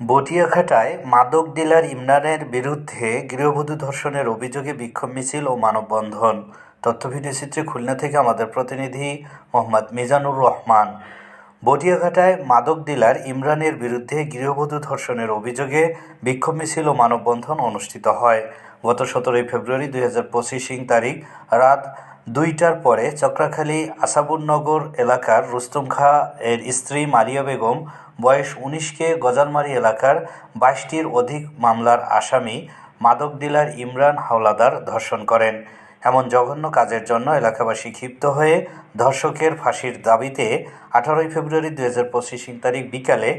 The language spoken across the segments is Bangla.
বটিয়াঘাটায় মাদক ডিলার ইমরানের বিরুদ্ধে গৃহবধূ ধর্ষণের অভিযোগে বিক্ষোভ মিছিল ও মানববন্ধন। তথ্য ভিডিওচিত্রে খুলনা থেকে আমাদের প্রতিনিধি মোহাম্মদ মিজানুর রহমান। বটিয়াঘাটায় মাদক ডিলার ইমরানের বিরুদ্ধে গৃহবধূ ধর্ষণের অভিযোগে বিক্ষোভ মিছিল ও মানববন্ধন অনুষ্ঠিত হয়। গত সতেরোই ফেব্রুয়ারি দুই হাজার পঁচিশ তারিখ রাত দুইটার পরে চক্রাখালী আসাবুরনগর এলাকার রুস্তম খাঁ এর স্ত্রী মারিয়া বেগম, বয়স উনিশকে গজালমারি এলাকার বাইশটির অধিক মামলার আসামি মাদক ডিলার ইমরান হাওলাদার ধর্ষণ করেন। এমন জঘন্য কাজের জন্য এলাকাবাসী ক্ষিপ্ত হয়ে ধর্ষকের ফাঁসির দাবিতে আঠারোই ফেব্রুয়ারি দু হাজার পঁচিশ তারিখ বিকালে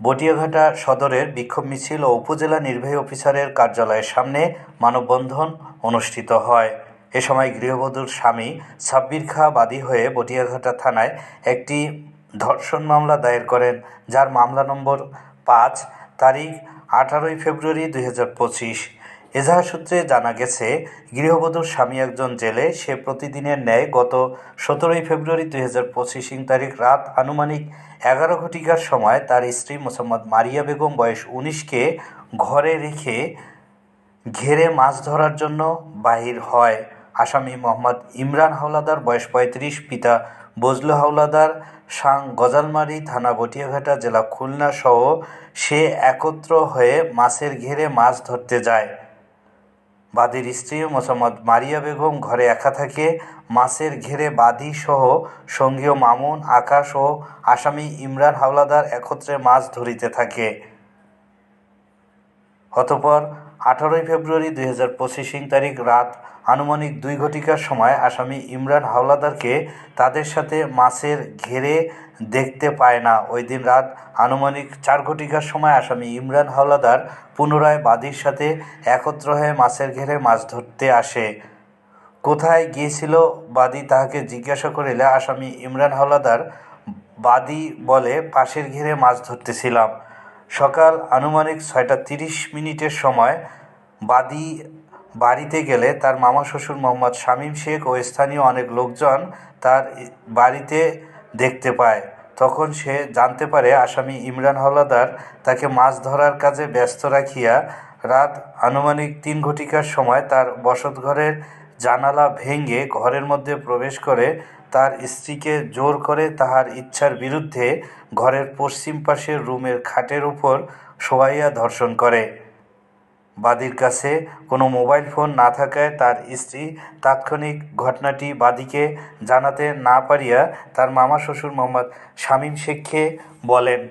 বটিয়াঘাটা সদরের বিক্ষোভ মিছিল ও উপজেলা নির্বাহী অফিসারের কার্যালয়ের সামনে মানববন্ধন অনুষ্ঠিত হয়। এ সময় গৃহবধূর স্বামী সাব্বির খাঁ বাদী হয়ে বটিয়াঘাটা থানায় একটি ধর্ষণ মামলা দায়ের করেন, যার মামলা নম্বর পাঁচ, তারিখ আঠারোই ফেব্রুয়ারি দুই হাজার পঁচিশ। এজাহার সূত্রে জানা গেছে, গৃহবধূর স্বামী একজন জেলে, সে প্রতিদিনের ন্যায় গত সতেরোই ফেব্রুয়ারি দুই হাজার পঁচিশ তারিখ রাত আনুমানিক এগারো ঘটিকার সময় তার স্ত্রী মোসাম্মদ মারিয়া বেগম বয়স উনিশকে ঘরে রেখে ঘেরে মাছ ধরার জন্য বাহির হয়। আসামি মোহাম্মদ ইমরান হাওলাদার, বয়স পঁয়ত্রিশ, পিতা বজলু হাওলাদার, সাং গজালমারি থানা বটিয়াঘাটা, জেলা খুলনা সহ সে একত্র হয়ে মাছের ঘেরে মাছ ধরতে যায়। বাদীর স্ত্রী মোসাম্মদ মারিয়া বেগম ঘরে একা থাকে। মাছের ঘেরে বাদী সহ সঙ্গীয় মামুন, আকাশ ও আসামি ইমরান হাওলাদার একত্রে মাছ ধরিতে থাকে। অতঃপর আঠারোই ফেব্রুয়ারি দুই হাজার পঁচিশ তারিখ রাত আনুমানিক দুই ঘটিকার সময় আসামি ইমরান হাওলাদারকে তাদের সাথে মাছের ঘেরে দেখতে পায় না। ওই দিন রাত আনুমানিক চার ঘটিকার সময় আসামি ইমরান হাওলাদার পুনরায় বাদীর সাথে একত্র হয়ে মাছের ঘেরে মাছ ধরতে আসে। কোথায় গিয়েছিল বাদী তাহাকে জিজ্ঞাসা করিলে আসামি ইমরান হাওলাদার বাদী বলে, পাশের ঘেরে মাছ ধরতেছিলাম। সকাল আনুমানিক ছয়টা তিরিশ মিনিটের সময় বাদী বাড়িতে গেলে তার মামা শ্বশুর মোহাম্মদ শামীম শেখ ও স্থানীয় অনেক লোকজন তার বাড়িতে দেখতে পায়। তখন সে জানতে পারে আসামি ইমরান হাওলাদার তাকে মাছ ধরার কাজে ব্যস্ত রাখিয়া রাত আনুমানিক তিন ঘটিকার সময় তার বসতঘরের জানালা ভেঙে ঘরের মধ্যে প্রবেশ করে তার স্ত্রীকে জোর করে তাহার ইচ্ছার বিরুদ্ধে ঘরের পশ্চিম পাশের রুমের খাটের উপর শোয়াইয়া ধর্ষণ করে। বাদীর কাছে কোনো মোবাইল ফোন না থাকায় তার স্ত্রী তাৎক্ষণিক ঘটনাটি বাদীকে জানাতে না পারিয়া তার মামা শ্বশুর মোহাম্মদ শামীম শেখকে বলেন